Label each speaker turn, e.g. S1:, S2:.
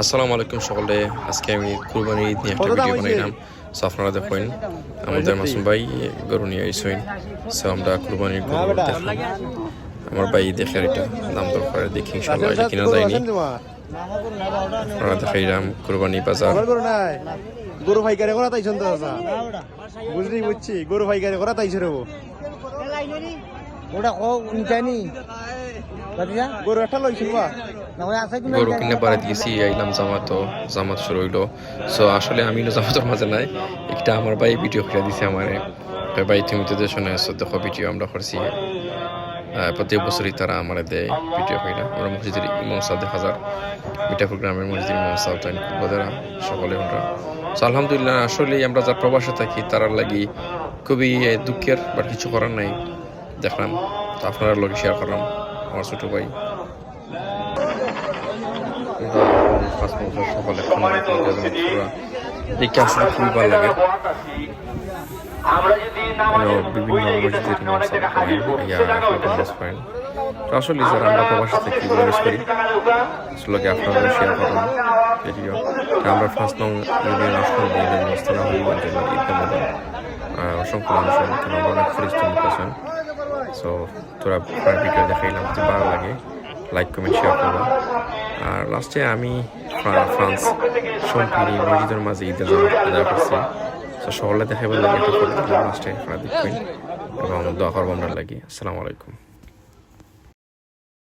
S1: আসসালামু আলাইকুম সকলে। আজকে আমি কুরবানি ঈদ নিয়ে একটা ভিডিও বানাইলাম। সো আপনারা দেখুন আমাদের মাসুম ভাই গরু নিয়ে আইসইন সো আমরা কুরবানির গরু দেখলাম আমার ভাই দেখে এটা দাম দর করে দেখি ইনশাআল্লাহ। এটা কিনা যায়নি। আপনারা দেখাইলাম কুরবানি বাজার।
S2: গরু নাই গরু করা তাই শুনতে আসা বুঝলি বুঝছি। গরু ভাই ফাইকারে করা তাই ছেড়ে
S3: ওটা ও নিচানি
S2: গরু একটা লই শুনবা
S3: না ওই আছে কি
S1: গরু কিনে দিয়েছি আইলাম জামাত জামাত শুরু হইল। সো আসলে আমি না জামাতের মাঝে নাই। একটা আমার ভাই ভিডিও করে দিছে আমার। ভাই তুমি তো আসছো দেখো ভিডিও আমরা করছি। প্রত্যেক বছরই তারা আমার দেয় ভিডিও কইরা আমরা মসজিদের ইমাম সাহেব দেখা যার মিঠাপুর গ্রামের মসজিদের ইমাম সাহেব তাই বদেরা সকলে আমরা So, আলহামদুলিল্লাহ আসলে আমরা যারা প্রবাসে থাকি তারার লাগি খুবই দুঃখের বাট কিছু করার নাই। দেখলাম তো আপনারা লোকে শেয়ার করলাম আমার ছোট ভাই। সকলে দেখে আসলে খুবই ভালো লাগে। বিভিন্ন। তো আসলে যারা আমরা প্রবাসী থেকে ইউজ করি আসলে আপনারা শেয়ার করুন। ভিডিও আমরা ফার্স্ট নং ইউনিয়ন আসলাম দিয়ে মস্তানা ঈদের মধ্যে অসংখ্য মানুষ অনেক সো তোরা ভিডিও দেখাইলাম ভালো লাগে। লাইক কমেন্ট শেয়ার করব আর লাস্টে আমি ফ্রান্স সম্পূর্ণ মসজিদের মাঝে ঈদের আদায় করছি। তো সকলে দেখাইবার লাগে একটা লাস্টে আপনারা দেখবেন এবং দোয়া করব আমরা লাগি। আসসালামু আলাইকুম।